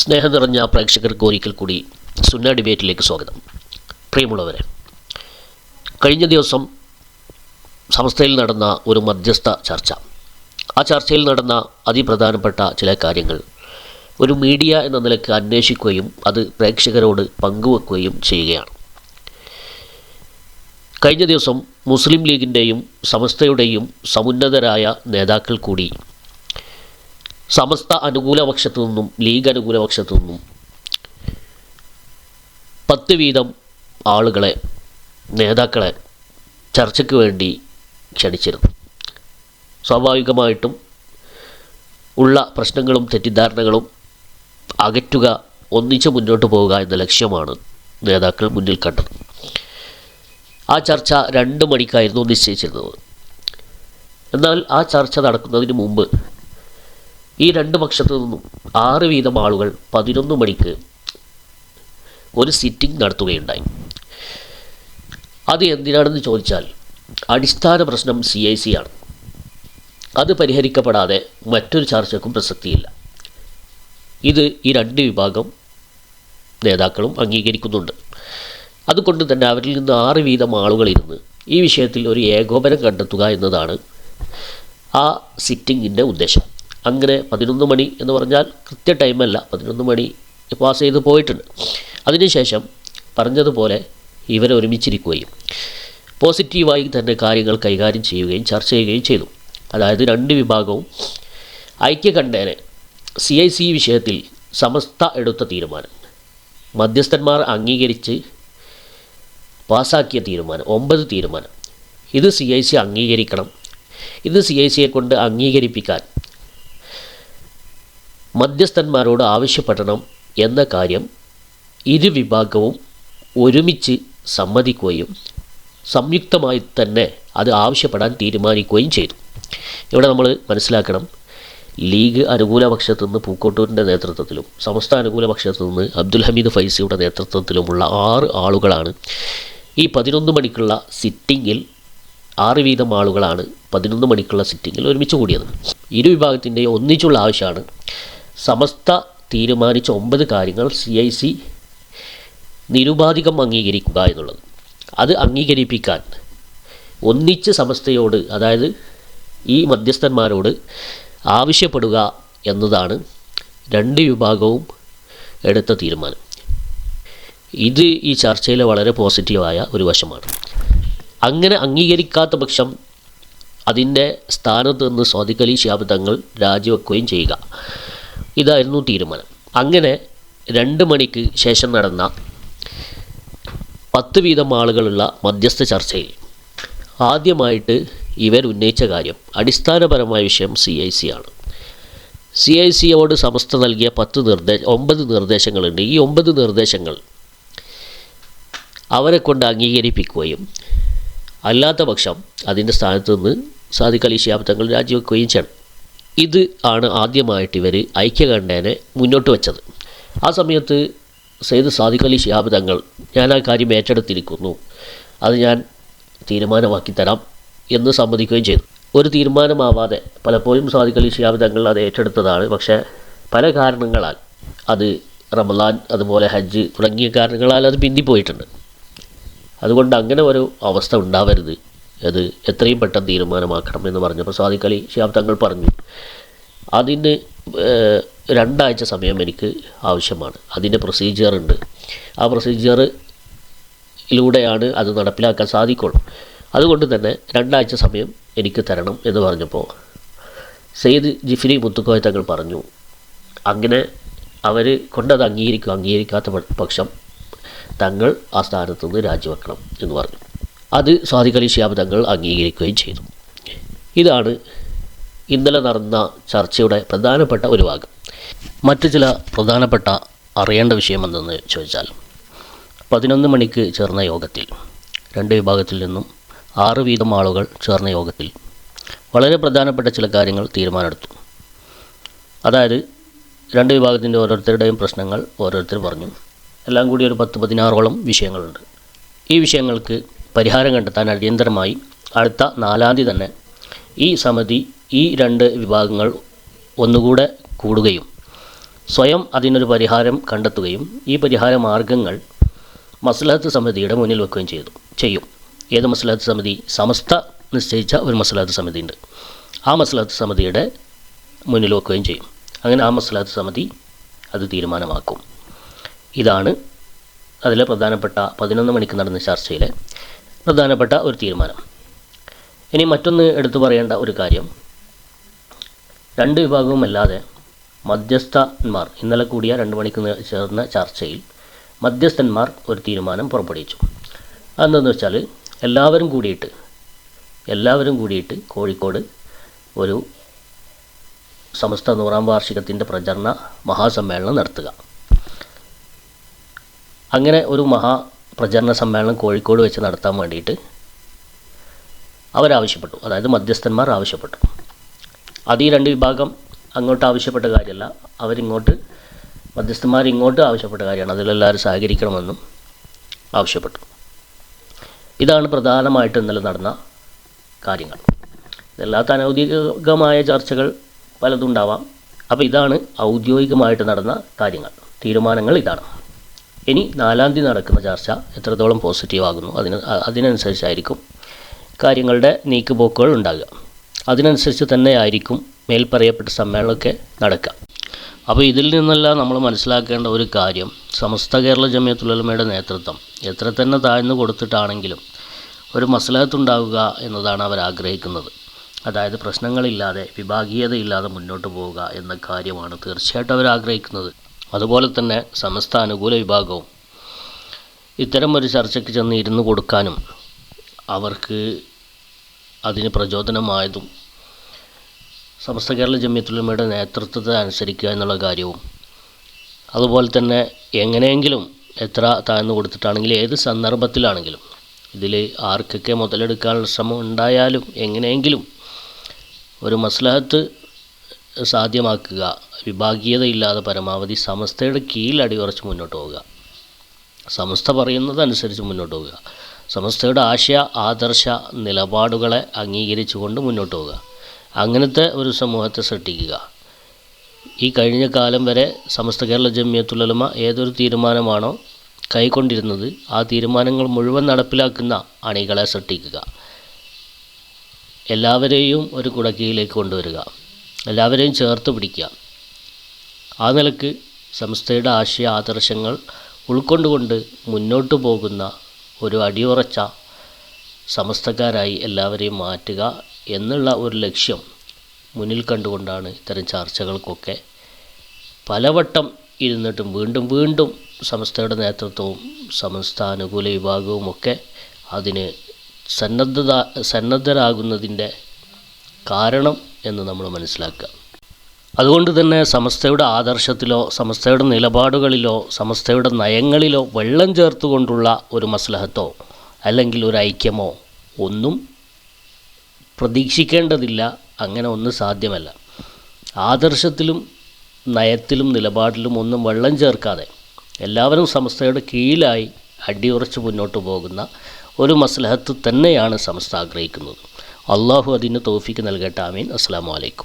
സ്നേഹം നിറഞ്ഞ പ്രേക്ഷകർക്ക് ഒരിക്കൽ കൂടി സുന്ന ഡിബേറ്റിലേക്ക് സ്വാഗതം. പ്രിയമുള്ളവരെ കഴിഞ്ഞ ദിവസം സംസ്ഥയിൽ നടന്ന ഒരു മധ്യസ്ഥ ചർച്ച. ആ ചർച്ചയിൽ നടന്ന അതിപ്രധാനപ്പെട്ട ചില കാര്യങ്ങൾ ഒരു മീഡിയ എന്ന നിലയ്ക്ക് അന്വേഷിക്കുകയും അത് പ്രേക്ഷകരോട് പങ്കുവെക്കുകയും ചെയ്യുകയാണ്. കഴിഞ്ഞ ദിവസം മുസ്ലിം ലീഗിന്റെയും സമസ്തയുടെയും സമുന്നതരായ നേതാക്കൾ കൂടി സമസ്ത അനുകൂലപക്ഷത്തു നിന്നും ലീഗ് അനുകൂലപക്ഷത്തു നിന്നും പത്ത് വീതം ആളുകളെ നേതാക്കളെ ചർച്ചയ്ക്ക് വേണ്ടി ക്ഷണിച്ചിരുന്നു. സ്വാഭാവികമായിട്ടും ഉള്ള പ്രശ്നങ്ങളും തെറ്റിദ്ധാരണകളും അകറ്റുക ഒന്നിച്ച് മുന്നോട്ട് പോവുക എന്ന ലക്ഷ്യമാണ് നേതാക്കൾ മുന്നിൽ കണ്ടത്. ആ ചർച്ച രണ്ട് മണിക്കായിരുന്നു നിശ്ചയിച്ചിരുന്നത്. എന്നാൽ ആ ചർച്ച നടക്കുന്നതിന് മുമ്പ് ഈ രണ്ട് പക്ഷത്തു നിന്നും ആറ് വീതം ആളുകൾ പതിനൊന്ന് മണിക്ക് ഒരു സിറ്റിംഗ് നടത്തുകയുണ്ടായി. അത് എന്തിനാണെന്ന് ചോദിച്ചാൽ അടിസ്ഥാന പ്രശ്നം സി ഐ സി ആണ്. അത് പരിഹരിക്കപ്പെടാതെ മറ്റൊരു ചർച്ചയ്ക്കും പ്രസക്തിയില്ല. ഇത് ഈ രണ്ട് വിഭാഗം നേതാക്കളും അംഗീകരിക്കുന്നുണ്ട്. അതുകൊണ്ട് തന്നെ അവരിൽ നിന്ന് ആറ് വീതം ആളുകളിരുന്ന് ഈ വിഷയത്തിൽ ഒരു ഏകോപനം കണ്ടെത്തുക എന്നതാണ് ആ സിറ്റിങ്ങിന്റെ ഉദ്ദേശം. അങ്ങനെ പതിനൊന്ന് മണി എന്ന് പറഞ്ഞാൽ കൃത്യ ടൈമല്ല. പതിനൊന്ന് മണി പാസ് ചെയ്ത് പോയിട്ടുണ്ട്. അതിനുശേഷം പറഞ്ഞതുപോലെ ഇവരെ ഒരുമിച്ചിരിക്കുകയും പോസിറ്റീവായി തന്നെ കാര്യങ്ങൾ കൈകാര്യം ചെയ്യുകയും ചർച്ച ചെയ്യുകയും ചെയ്തു. അതായത് രണ്ട് വിഭാഗവും ഐക്യകണ്ഠേനെ സി ഐ സി വിഷയത്തിൽ സമസ്ത എടുത്ത തീരുമാനം. മധ്യസ്ഥന്മാർ അംഗീകരിച്ച് പാസാക്കിയ തീരുമാനം. ഒമ്പത് തീരുമാനം. ഇത് സി ഐ സി അംഗീകരിക്കണം. ഇത് സി ഐ സിയെ കൊണ്ട് അംഗീകരിപ്പിക്കാൻ മധ്യസ്ഥന്മാരോട് ആവശ്യപ്പെടണം എന്ന കാര്യം ഇരു വിഭാഗവും ഒരുമിച്ച് സമ്മതിക്കുകയും സംയുക്തമായി തന്നെ അത് ആവശ്യപ്പെടാൻ തീരുമാനിക്കുകയും ചെയ്തു. ഇവിടെ നമ്മൾ മനസ്സിലാക്കണം ലീഗ് അനുകൂല പക്ഷത്തു നിന്ന് പൂക്കോട്ടൂരിന്റെ നേതൃത്വത്തിലും സമസ്ത അനുകൂല പക്ഷത്തു നിന്ന് അബ്ദുൽ ഹമീദ് ഫൈസിയുടെ നേതൃത്വത്തിലുമുള്ള ആറ് ആളുകളാണ് ഈ പതിനൊന്ന് മണിക്കുള്ള സിറ്റിങ്ങിൽ ആറ് വീതം ആളുകളാണ് പതിനൊന്ന് മണിക്കുള്ള സിറ്റിങ്ങിൽ ഒരുമിച്ച് കൂടിയത്. ഇരു വിഭാഗത്തിന്റെയും ഒന്നിച്ചുള്ള ആവശ്യമാണ് സമസ്ത തീരുമാനിച്ച ഒമ്പത് കാര്യങ്ങൾ സി ഐ സി നിരുപാധികം അംഗീകരിക്കുക എന്നുള്ളത്. അത് അംഗീകരിപ്പിക്കാൻ ഒന്നിച്ച് സമസ്തയോട് അതായത് ഈ മധ്യസ്ഥന്മാരോട് ആവശ്യപ്പെടുക എന്നതാണ് രണ്ട് വിഭാഗവും എടുത്ത തീരുമാനം. ഇത് ഈ ചർച്ചയിലെ വളരെ പോസിറ്റീവായ ഒരു വശമാണ്. അങ്ങനെ അംഗീകരിക്കാത്ത പക്ഷം അതിന്റെ സ്ഥാനത്ത് നിന്ന് സ്വാദിഖ് ശാബ്ദങ്ങൾ രാജിവെക്കുകയും ചെയ്യുക. ഇതായിരുന്നു തീരുമാനം. അങ്ങനെ രണ്ട് മണിക്ക് ശേഷം നടന്ന പത്ത് വീതം ആളുകളുള്ള മധ്യസ്ഥ ചർച്ചയിൽ ആദ്യമായിട്ട് ഇവർ ഉന്നയിച്ച കാര്യം അടിസ്ഥാനപരമായ വിഷയം സി ഐ സി ആണ്. സി ഐ സിയോട് സമസ്ത നൽകിയ പത്ത് നിർദ്ദേശ ഒമ്പത് നിർദ്ദേശങ്ങളുണ്ട്. ഈ ഒമ്പത് നിർദ്ദേശങ്ങൾ അവരെ കൊണ്ട് അംഗീകരിപ്പിക്കുകയും അല്ലാത്ത പക്ഷം അതിന്റെ സ്ഥാനത്ത് നിന്ന് സാദിഖ് ശിഹാബ് തങ്ങൾ രാജിവെക്കുകയും ചെയ്യണം. ഇത് ആണ് ആദ്യമായിട്ട് ഇവർ ഐക്യകണ്ഠേനെ മുന്നോട്ട് വെച്ചത്. ആ സമയത്ത് സെയ്ദ് സാദിഖ് അലി ശിഹാബ് തങ്ങൾ ഞാൻ ആ കാര്യം ഏറ്റെടുത്തിരിക്കുന്നു. അത് ഞാൻ തീരുമാനമാക്കി തരാം എന്ന് സമ്മതിക്കുകയും ചെയ്തു. ഒരു തീരുമാനമാവാതെ പലപ്പോഴും സാദിഖ് അലി ശിഹാബ് തങ്ങൾ അത് ഏറ്റെടുത്തതാണ്. പക്ഷേ പല കാരണങ്ങളാൽ അത് റമലാൻ അതുപോലെ ഹജ്ജ് തുടങ്ങിയ കാരണങ്ങളാൽ അത് പിന്തിപ്പോയിട്ടുണ്ട്. അതുകൊണ്ട് അങ്ങനെ ഒരു അവസ്ഥ ഉണ്ടാവരുത്. അത് എത്രയും പെട്ടെന്ന് തീരുമാനമാക്കണം എന്ന് പറഞ്ഞപ്പോൾ സാദിഖ് അലി ഷിഹാബ് തങ്ങൾ പറഞ്ഞു അതിന് രണ്ടാഴ്ച സമയം എനിക്ക് ആവശ്യമാണ്. അതിന്റെ പ്രൊസീജിയർ ഉണ്ട്. ആ പ്രൊസീജിയറിലൂടെയാണ് അത് നടപ്പിലാക്കാൻ സാധിക്കുള്ളൂ. അതുകൊണ്ട് തന്നെ രണ്ടാഴ്ച സമയം എനിക്ക് തരണം എന്ന് പറഞ്ഞപ്പോൾ സെയ്ദ് ജിഫിനി മുത്തുക്കോയ തങ്ങൾ പറഞ്ഞു അങ്ങനെ അവർ കൊണ്ടത് അംഗീകരിക്കും. അംഗീകരിക്കാത്ത പക്ഷം തങ്ങൾ ആ സ്ഥാനത്തു നിന്ന് രാജിവെക്കണം എന്ന് പറഞ്ഞു. അത് സ്വാദിഖ് അലി തങ്ങൾ അംഗീകരിക്കുകയും ചെയ്തു. ഇതാണ് ഇന്നലെ നടന്ന ചർച്ചയുടെ പ്രധാനപ്പെട്ട ഒരു ഭാഗം. മറ്റു ചില പ്രധാനപ്പെട്ട അറിയേണ്ട വിഷയം എന്തെന്ന് ചോദിച്ചാൽ പതിനൊന്ന് മണിക്ക് ചേർന്ന യോഗത്തിൽ രണ്ട് വിഭാഗത്തിൽ നിന്നും ആറ് വീതം ആളുകൾ ചേർന്ന യോഗത്തിൽ വളരെ പ്രധാനപ്പെട്ട ചില കാര്യങ്ങൾ തീരുമാനമെടുത്തു. അതായത് രണ്ട് വിഭാഗത്തിന്റെ ഓരോരുത്തരുടെയും പ്രശ്നങ്ങൾ ഓരോരുത്തർ പറഞ്ഞു. എല്ലാം കൂടി ഒരു പത്ത് പതിനാറോളം വിഷയങ്ങളുണ്ട്. ഈ വിഷയങ്ങൾക്ക് പരിഹാരം കണ്ടെത്താൻ അടിയന്തരമായി അടുത്ത നാലാം തീയതി തന്നെ ഈ സമിതി ഈ രണ്ട് വിഭാഗങ്ങൾ ഒന്നുകൂടെ കൂടുകയും സ്വയം അതിനൊരു പരിഹാരം കണ്ടെത്തുകയും ഈ പരിഹാര മാർഗങ്ങൾ മസ്ലഹത്ത് സമിതിയുടെ മുന്നിൽ വെക്കുകയും ചെയ്തു ചെയ്യും. ഏത് മസ്ലഹത്ത് സമിതി? സമസ്ത നിശ്ചയിച്ച ഒരു മസ്ലഹത്ത് സമിതി ഉണ്ട് ആ മസ്ലഹത്ത് സമിതിയുടെ മുന്നിൽ വെക്കുകയും ചെയ്യും. അങ്ങനെ ആ മസ്ലഹത്ത് സമിതി അത് തീരുമാനമാക്കും. ഇതാണ് അതിലെ പ്രധാനപ്പെട്ട പതിനൊന്ന് മണിക്ക് നടന്ന ചർച്ചയിലെ പ്രധാനപ്പെട്ട ഒരു തീരുമാനം. ഇനി മറ്റൊന്ന് എടുത്തു പറയേണ്ട ഒരു കാര്യം. രണ്ട് വിഭാഗവും അല്ലാതെ മധ്യസ്ഥന്മാർ ഇന്നലെ കൂടിയ രണ്ട് മണിക്ക് ചേർന്ന ചർച്ചയിൽ മധ്യസ്ഥന്മാർ ഒരു തീരുമാനം പുറപ്പെടുവിച്ചു. അതെന്തെന്ന് വെച്ചാൽ എല്ലാവരും കൂടിയിട്ട് എല്ലാവരും കൂടിയിട്ട് കോഴിക്കോട് ഒരു സമസ്ത നൂറാം വാർഷികത്തിന്റെ പ്രചരണ മഹാസമ്മേളനം നടത്തുക. അങ്ങനെ ഒരു മഹാ പ്രചരണ സമ്മേളനം കോഴിക്കോട് വെച്ച് നടത്താൻ വേണ്ടിയിട്ട് അവരാവശ്യപ്പെട്ടു. അതായത് മധ്യസ്ഥന്മാർ ആവശ്യപ്പെട്ടു. അത് ഈ രണ്ട് വിഭാഗം അങ്ങോട്ട് ആവശ്യപ്പെട്ട കാര്യമല്ല. അവരിങ്ങോട്ട് മധ്യസ്ഥന്മാർ ഇങ്ങോട്ട് ആവശ്യപ്പെട്ട കാര്യമാണ്. അതിലെല്ലാവരും സഹകരിക്കണമെന്നും ആവശ്യപ്പെട്ടു. ഇതാണ് പ്രധാനമായിട്ട് ഇന്നലെ നടന്ന കാര്യങ്ങൾ. ഇതല്ലാത്ത അനൗദ്യോഗികമായ ചർച്ചകൾ പലതുണ്ടാവാം അപ്പോൾ ഇതാണ് ഔദ്യോഗികമായിട്ട് നടന്ന കാര്യങ്ങൾ. തീരുമാനങ്ങൾ ഇതാണ്. ഇനി നാലാം തീയതി നടക്കുന്ന ചർച്ച എത്രത്തോളം പോസിറ്റീവ് ആകുന്നു? അതിന് അതിനനുസരിച്ചായിരിക്കും കാര്യങ്ങളുടെ നീക്കുപോക്കുകൾ ഉണ്ടാകുക. അതിനനുസരിച്ച് തന്നെ ആയിരിക്കും മേൽപ്പറയപ്പെട്ട സമ്മേളനമൊക്കെ നടക്കുക. അപ്പോൾ ഇതിൽ നിന്നെല്ലാം നമ്മൾ മനസ്സിലാക്കേണ്ട ഒരു കാര്യം സമസ്ത കേരള ജമിയത്തുലമയുടെ നേതൃത്വം എത്ര തന്നെ താഴ്ന്നു കൊടുത്തിട്ടാണെങ്കിലും ഒരു മസലത്തുണ്ടാവുക എന്നതാണ് അവർ ആഗ്രഹിക്കുന്നത്. അതായത് പ്രശ്നങ്ങളില്ലാതെ വിഭാഗീയതയില്ലാതെ മുന്നോട്ട് പോവുക എന്ന കാര്യമാണ് തീർച്ചയായിട്ടും അവർ ആഗ്രഹിക്കുന്നത്. അതുപോലെ തന്നെ സമസ്ത അനുകൂല വിഭാഗവും ഇത്തരം ഒരു ചർച്ചയ്ക്ക് ചെന്ന് ഇരുന്ന് കൊടുക്കാനും അവർക്ക് അതിന് പ്രചോദനമായതും സമസ്ത കേരള ജമ്യത്തുലമയുടെ നേതൃത്വത്തെ അനുസരിക്കുക എന്നുള്ള കാര്യവും അതുപോലെ തന്നെ എങ്ങനെയെങ്കിലും എത്ര താഴ്ന്നു കൊടുത്തിട്ടാണെങ്കിലും ഏത് സന്ദർഭത്തിലാണെങ്കിലും ഇതിൽ ആർക്കൊക്കെ മുതലെടുക്കാനുള്ള ശ്രമം ഉണ്ടായാലും എങ്ങനെയെങ്കിലും ഒരു മസ്ലഹത്ത് സാധ്യമാക്കുക. വിഭാഗീയതയില്ലാതെ പരമാവധി സമസ്തയുടെ കീഴിൽ അടിയുറച്ച് മുന്നോട്ട് പോവുക. സമസ്ത പറയുന്നതനുസരിച്ച് മുന്നോട്ട് പോവുക. സമസ്തയുടെ ആശയ ആദർശ നിലപാടുകളെ അംഗീകരിച്ചുകൊണ്ട് മുന്നോട്ട് പോവുക. അങ്ങനത്തെ ഒരു സമൂഹത്തെ സൃഷ്ടിക്കുക. ഈ കഴിഞ്ഞ കാലം വരെ സമസ്ത കേരള ജമിയത്തുലമ ഏതൊരു തീരുമാനമാണോ കൈക്കൊണ്ടിരുന്നത് ആ തീരുമാനങ്ങൾ മുഴുവൻ നടപ്പിലാക്കുന്ന അണികളെ സൃഷ്ടിക്കുക. എല്ലാവരെയും ഒരു കുടക്കീഴിലേക്ക് കൊണ്ടുവരിക. എല്ലാവരെയും ചേർത്ത് പിടിക്കുക. ആ നിലയ്ക്ക് സംസ്ഥയുടെ ആശയ ആദർശങ്ങൾ ഉൾക്കൊണ്ടുകൊണ്ട് മുന്നോട്ട് പോകുന്ന ഒരു അടിയുറച്ച സമസ്തക്കാരായി എല്ലാവരെയും മാറ്റുക എന്നുള്ള ഒരു ലക്ഷ്യം മുന്നിൽ കണ്ടുകൊണ്ടാണ് ഇത്തരം ചർച്ചകൾക്കൊക്കെ പലവട്ടം ഇരുന്നിട്ടും വീണ്ടും വീണ്ടും സമസ്തയുടെ നേതൃത്വവും സമസ്ത അനുകൂല വിഭാഗവും ഒക്കെ അതിന് സന്നദ്ധത സന്നദ്ധരാകുന്നതിന്റെ കാരണം എന്ന് നമ്മൾ മനസ്സിലാക്കുക. അതുകൊണ്ട് തന്നെ സമസ്തയുടെ ആദർശത്തിലോ സമസ്തയുടെ നിലപാടുകളിലോ സമസ്തയുടെ നയങ്ങളിലോ വെള്ളം ചേർത്തുകൊണ്ടുള്ള ഒരു മസ്ലഹത്തോ അല്ലെങ്കിൽ ഒരു ഐക്യമോ ഒന്നും പ്രതീക്ഷിക്കേണ്ടതില്ല. അങ്ങനെ ഒന്നും സാധ്യമല്ല. ആദർശത്തിലും നയത്തിലും നിലപാടിലും ഒന്നും വെള്ളം ചേർക്കാതെ എല്ലാവരും സമസ്തയുടെ കീഴിലായി അടിയുറച്ച് മുന്നോട്ട് പോകുന്ന ഒരു മസ്ലഹത്ത് തന്നെയാണ് സമസ്ത ആഗ്രഹിക്കുന്നത്. അള്ളാഹു അതിന് തോഫിക്ക് നൽകട്ടെ. ആമീൻ. അസ്സാം വലൈക്കും